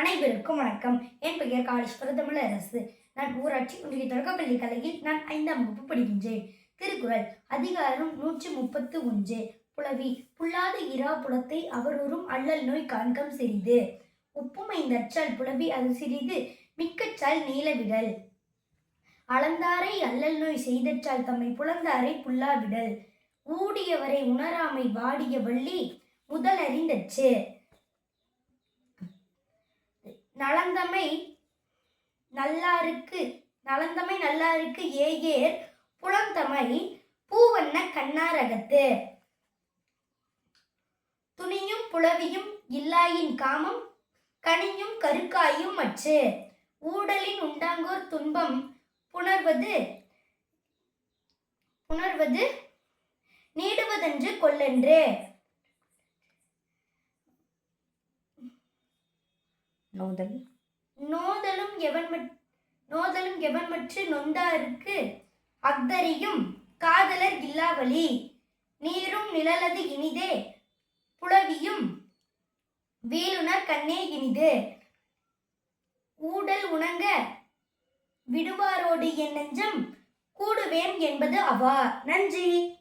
அனைவருக்கும் வணக்கம். என் பெயர் காளீஸ்வர தமிழரசு நான் ஊராட்சி ஒன்றிய தொடக்கப்பள்ளி கலையில் நான் ஐந்தாம் வகுப்பு படிக்கின்றேன். திருக்குறள் அதிகாரம் நூற்றி முப்பத்து ஒன்று. புலவி புல்லாத இரா புலத்தை அவரூறும் அல்லல் நோய் காண்கம் சிறிது. உப்புமைந்தற்றால் புலவி அது சிறிது மிக்கச்சால் நீளவிடல் அளந்தாரை அல்லல் நோய் செய்தற்றால் தம்மை புலந்தாரை புல்லாவிடல். ஊடியவரை உணராமை வாடிய வள்ளி முதலறிந்தச்சு. நலந்தமை நல்லாருக்கு நலந்தமை நல்லாருக்கு ஏகேர் புலந்தமை பூவண்ண கண்ணாரகத்து. துணியும் புலவியும் இல்லாயின் காமம் கனியும் கருக்காயும் அச்சு ஊடலின் உண்டாங்கோர் துன்பம் புணர்வது புணர்வது நீடுவதென்று கொல்லென்று நோதல். நோதலும் எவன் நோதலும் எவன்மற்று நொந்தாருக்கு? அக்தரியும் காதலர் இல்லாவழி. நீரும் நிழலது இனிதே. புலவியும் வேலுணர் கண்ணே இனிது. ஊடல் உணங்க விடுவாரோடு என் நெஞ்சம் கூடுவேன் என்பது அவா. நன்றி.